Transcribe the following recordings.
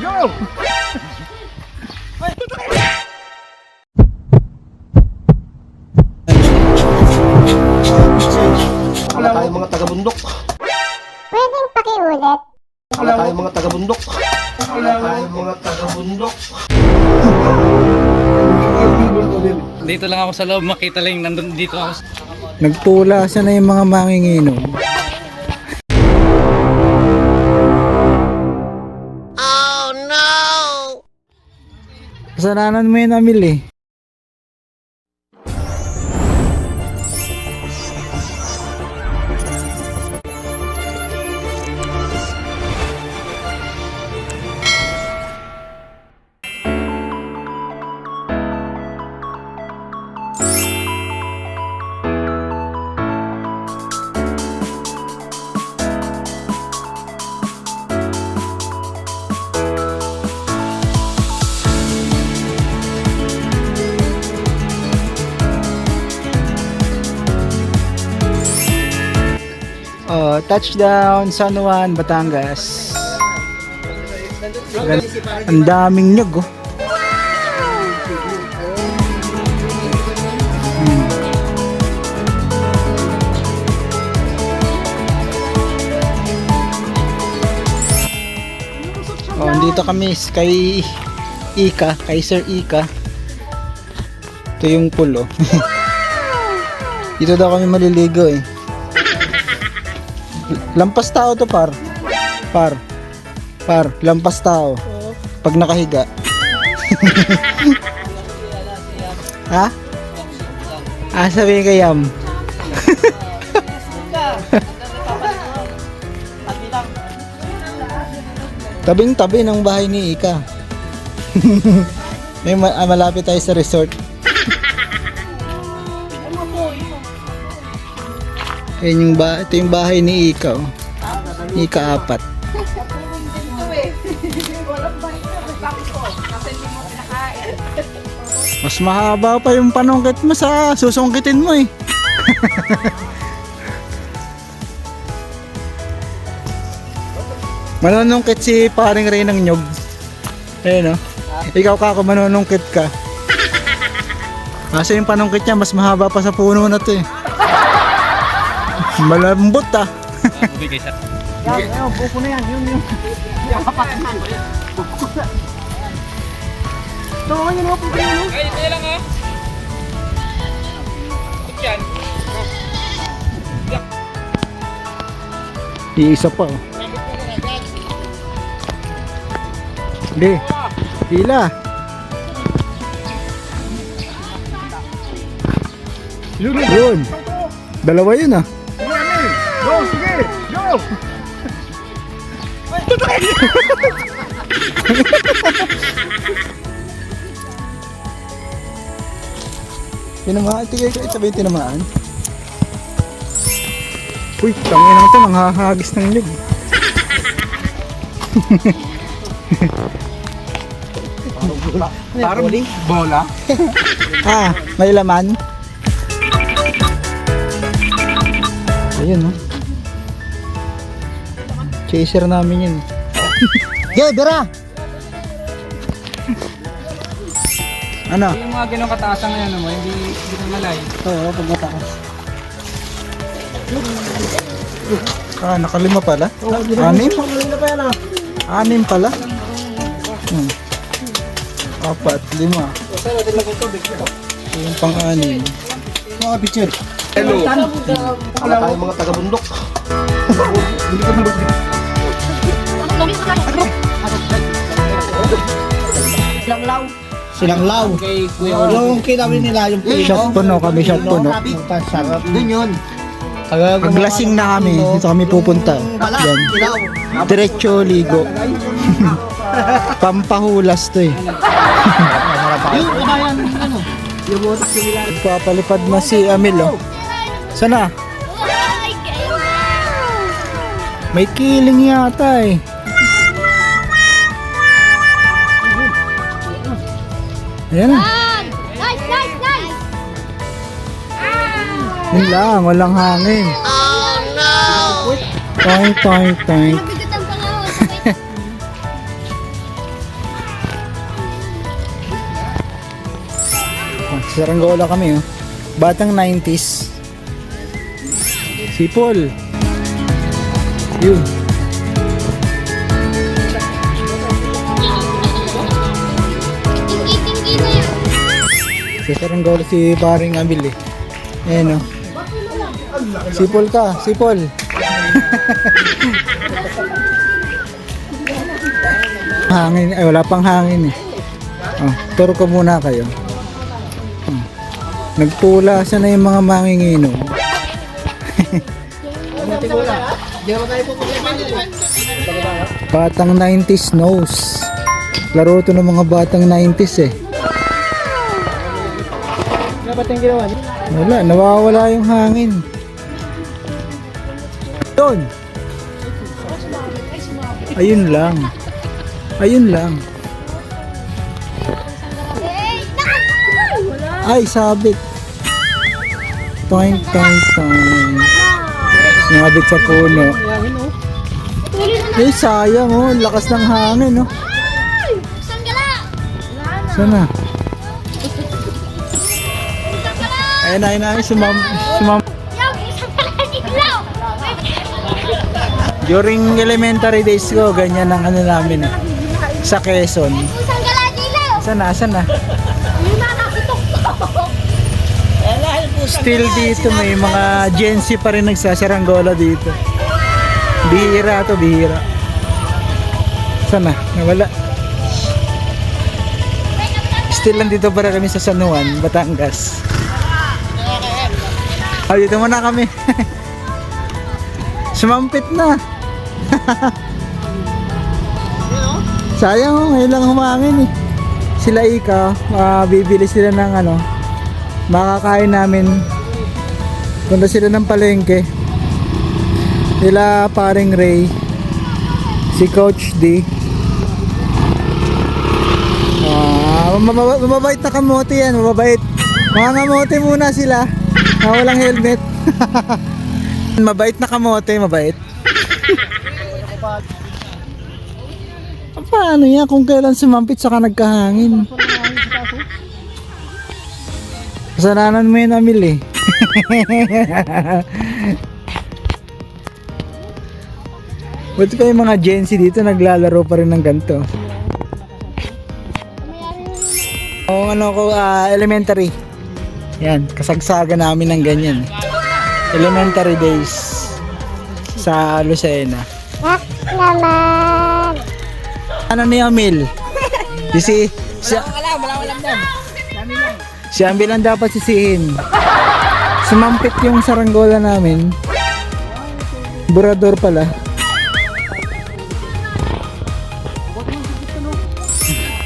Go! Wala tayong mga taga-bundok. Pwedeng pakiulit. Wala tayong mga taga-bundok. Wala tayong mga taga-bundok. Dito lang ako sa loob, makita lang nandun dito ako. sa- Nagpulasan na yung mga manginginom. Kasalanan mo yun, Amil eh. Oh, touchdown San Juan, Batangas. Ang daming nyug oh. Hmm. Oh, andito kami kay Ika, kay Sir Ika. Ito yung pool oh. Dito daw kami maliligo eh. Lampas tao to par. Par. Par, lampas tao. Pag nakahiga. ha? Ah, sabihin kay Yam. Tabing tabi ng bahay ni Ika. May ma- ah, malapit tayo sa resort. Ayan yung ba ito yung bahay ni Ika. Oh. Ika apat. Mas mahaba pa yung panungkit mo sa susungkitin mo eh. manunungkit si paring Ray ng nyog. Ayun oh. Ikaw ka ako manunungkit ka. Kasi yung panungkit niya mas mahaba pa sa puno na to eh. Malambot ah. Bigay sa... Ay, ito lang ha. Yan. Iisa pa oh. Hindi. Pila. Yun, yun. Dalawa yun ah. Sige! Go! Tinamaan. Tigay ko sabihin tinamaan. Uy, tangin lang ito. Nanghahagis ng nyug. Parang bola. Ah, may laman. Ayun oh. Chaser namin yun. Ge, bira! ano? Yung mga ganong kataasan ngayon mo, hindi, hindi na malay. Oo, pag mataas. Ah, nakalima pala? Anim? Anim pala? Hmm. Apat, lima. Yung pang-anim. Mga picture. Hello. Wala tayong mga taga-bundok. Silang law. Kay Kuya Olo. Yung kinawin nila yung Shot puno kami, shot puno. Sarap din yun. Pag lasing na kami, dito kami pupunta. Yan. Diretso ligo. Pampahulas to eh. Yung kabayan, ano? Yung utak nila. Papalipad na si Amil oh. Sana? May kiling yata eh. Ayan. Nice, nice, nice! Yun lang, walang hangin. Oh no! Toy, toy, toy. Nabigotan pa nga ako. Ah, Saranggola kami oh. Batang 90s. Sipol. Yun. Sa Saranggola si paring Abil eh. Ayan oh. Si Paul ka, si Paul. hangin, ay wala pang hangin eh. Oh, turo ko muna kayo. Oh. Nagpula sa na yung mga manginginom. Batang 90s knows. Laro to ng mga batang 90s eh. Dapat yung ginawa niya. Wala, nawawala yung hangin. Yun. Ayun lang. Ayun lang. Naku! Ay, sabit. Toing, toing, toing. Nabit sa puno. Na na. Eh, sayang oh. Lakas ng hangin oh. Isang gala. Ayun ayun na. Sumam, sumam. During elementary days ko, ganyan ang ano namin eh. Sa Quezon. Sana, sana. Ayun. Still dito may mga Gen Z pa rin nagsasaranggola dito. Bihira to, bihira. Sana, nawala. Still nandito pa rin kami sa San Juan, Batangas. Ay, dito muna kami. Sumampit na. Sayang oh, ngayon lang humangin eh. Sila Ika, ah, bibili sila ng ano, makakain namin. Punta sila ng palengke. Nila paring Ray, si Coach D. Mababa- mababait na kamote yan, mababait. Mga kamote muna sila. Na walang helmet. mabait na kamote, mabait. Paano yan kung kailan sumampit saka nagkahangin? Kasalanan mo yun, Amil eh. Buti pa yung mga Gen Z dito naglalaro pa rin ng ganito. Kung ano ko, ah, elementary. Yan, kasagsaga namin ng ganyan. Elementary days sa Lucena. Nak naman. Ano ni Amil? Si si si, si Amil ang dapat sisihin. Sumampit yung saranggola namin. Burador pala.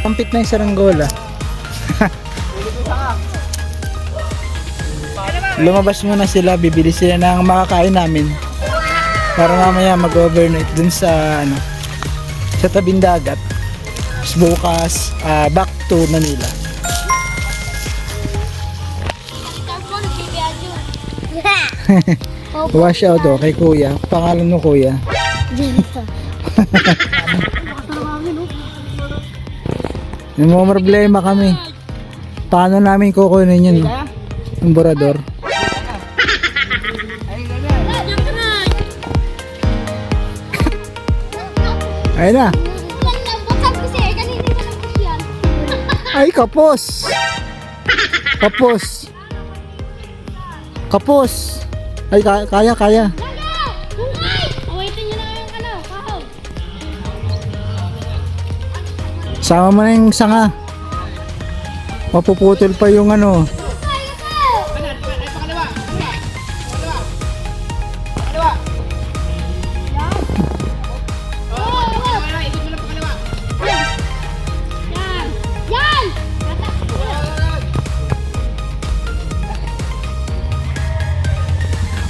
Sumampit na yung saranggola. Lumabas muna sila, bibili sila ng makakain namin. Para mamaya mag-overnight dun sa ano, sa tabing dagat. Tapos bukas, ah, back to Manila. Wash out oh, kay kuya. Pangalan mo kuya. May problema kami. Paano namin kukunin yun? Yung borador. Ayun na. Ay, kapos! Kapos! Kapos! Ay, kaya, kaya, kaya. Sama mo na yung sanga. Mapuputol pa yung ano.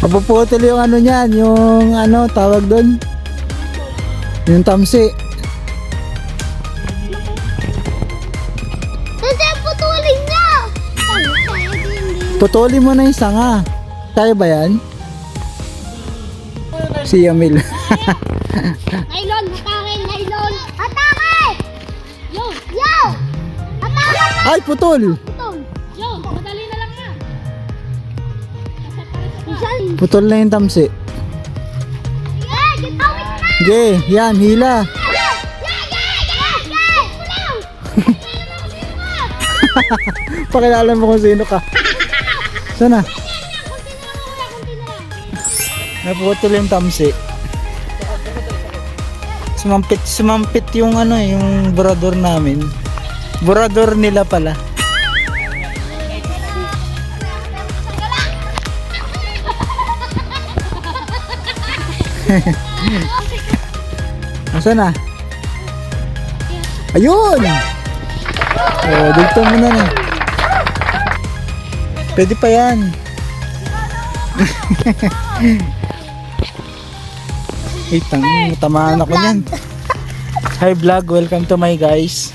Mapuputol yung ano niyan, yung ano, tawag doon. Yung tamsi. Putulin niya! Putulin mo na yung sanga. Kaya ba yan? Si Yamil. Nylon! Atake! Nylon! Atake! Yo! Yo! Atake! Ay, putol! Putol na yung tamsi. Ge, yan, hila. Pakilala mo kung sino ka. Sana? Naputol yung tamsi. Sumampit, sumampit yung ano eh, yung burador namin. Burador nila pala. Nasaan na? Ayun! Oh, dito mo na na. Pwede pa yan. Wait, tang, tamaan ako niyan. Hi vlog, welcome to my guys.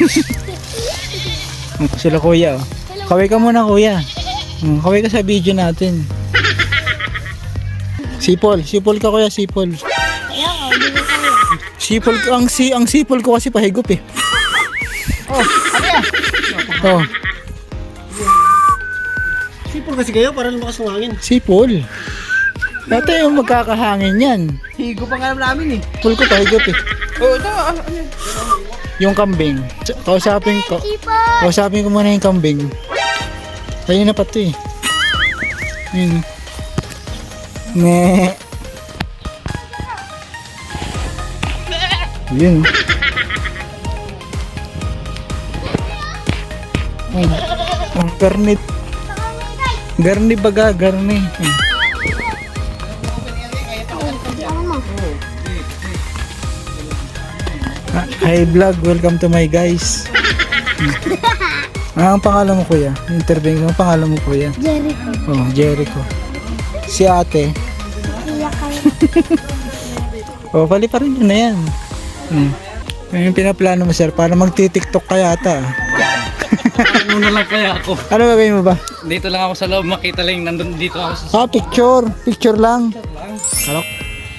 Sila kuya oh. Kaway ka muna kuya. Hmm, Kaway ka sa video natin. Sipol, sipol ka kuya, sipol. Sipol ko, ang si ang sipol ko kasi pahigop eh. Oh, ano? Oh, Sipol kasi kayo para lumakas ng hangin. sipol. Dati yung magkakahangin yan. Higo pa nga namin eh. Sipol ko pahigop eh. Oo, ito, ano, ano? Yung kambing. Kausapin ko. Kausapin ko muna yung kambing. Sa'yo na pa to eh. Yun. Ne. Yun. Ang, ang garnit. Garni baga, garni. Ah, Hi vlog, welcome to my guys. Ah, ang pangalan mo kuya? Interview ang pangalan mo kuya? Jericho. Oh, Jericho. Si ate. Kayo. Oh, pali pa rin yun na yan. Hmm. Yung pinaplano mo sir, para magti-tiktok ka yata. Ano na lang kaya ako? Ano gagawin mo ba? Dito lang ako sa loob, makita lang nandun dito ako sa Ah, picture. Picture lang. Kalok.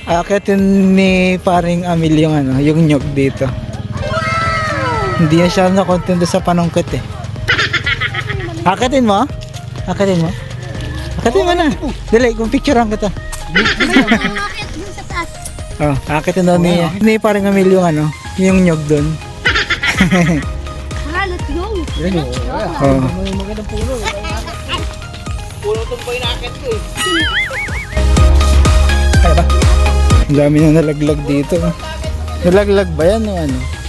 Akitin ni paring Amil yung ano, yung nyog dito. Hindi na siya nakontento sa panungkit eh. Akitin mo? Akitin mo? Akitin mo na. Dali, kung picturean kita. Bakit dun sa taas? Oh, akitin daw ni, ni paring Amil yung ano, yung nyog doon. Ah, let's go! Oh. May magandang puno. Puno itong pa inakit ko eh. Kaya ba? Ang dami na nalaglag dito. Nalaglag ba yan o ano?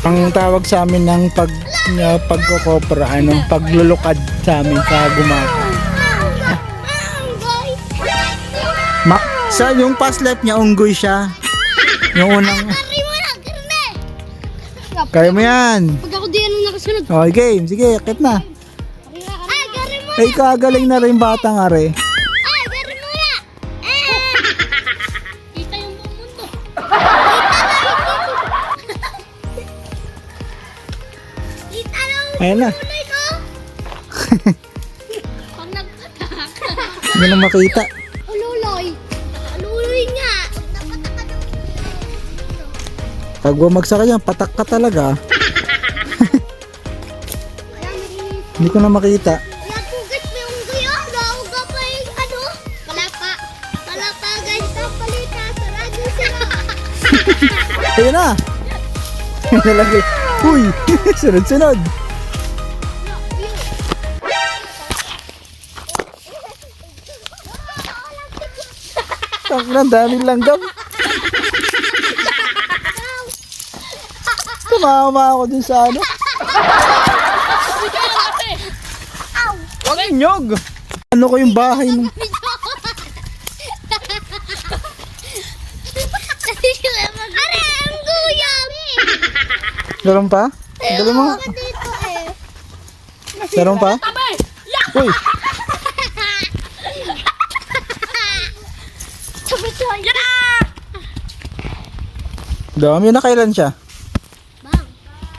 Ang tawag sa amin ng pag uh, pagkokopra, ano, paglulukad sa amin sa gumaka. Ma sa yung past life niya, unggoy siya. Yung unang, kaya mo yan. Pag ako di ano nakasunod. Okay, game. Sige, akit na. Ay, kagaling na rin batang are. Ay, Ayan na. Pag nagpatak. Hindi na makita. Ululoy! Ululoy nga! Pag bumagsak ka dyan, patak ka talaga. Hindi ko na makita. Yan unggoy oh. Ano. Ayun na! Nalagay. Uy! Sunod-sunod! Ang na, daming langgam. Tumama ako dun sa ano. Ang nyog! Ano ko yung bahay mo? Are, ang guyam! Meron pa? Dito eh. Meron pa? Uy! Sabi-sabi. Yan na! Dami na kailan siya? Bang.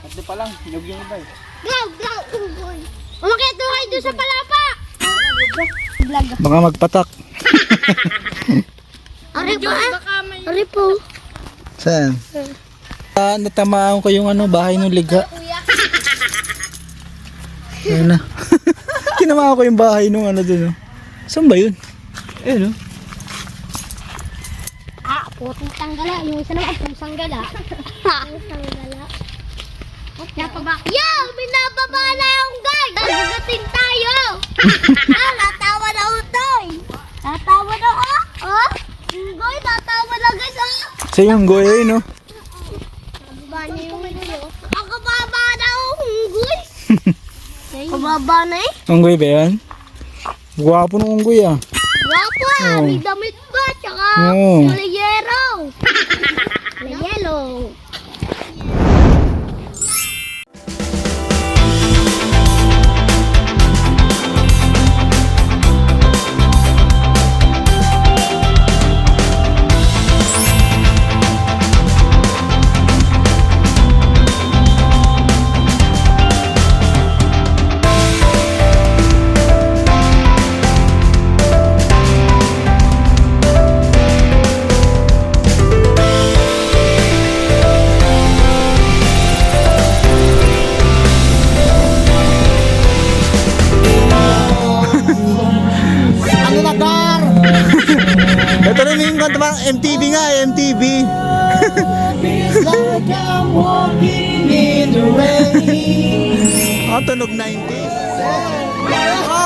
Ito pa lang, nyog yung iba eh. Go, go, unggoy. Umakit na kayo doon sa palapa. Vlog. Baka magpatak. Are po ah. Are po. Saan? Ah, natamaan ko yung ano, bahay ng liga. Ayun na. Kinama ko yung bahay nung ano dun. Oh. Saan ba yun? Ayun oh. Ah, putong tanggala. Yung isa naman, pusang gala. pusang gala. Napaba. Yo! Binababa na yung guys! Nagagatin tayo! ah, natawa na utoy! Natawa na ah! Oh? Unggoy, natawa na guys ah! Sa yung goy ayun oh. Kababa na yung unggoy oh. Ang kababa na yung unggoy! kababa na eh. Unggoy ba yan? Gwapo ng unggoy ah. Wapo ah! Oo. May damit Oo. kulay yellow! Yellow! Ah, tunog 90s.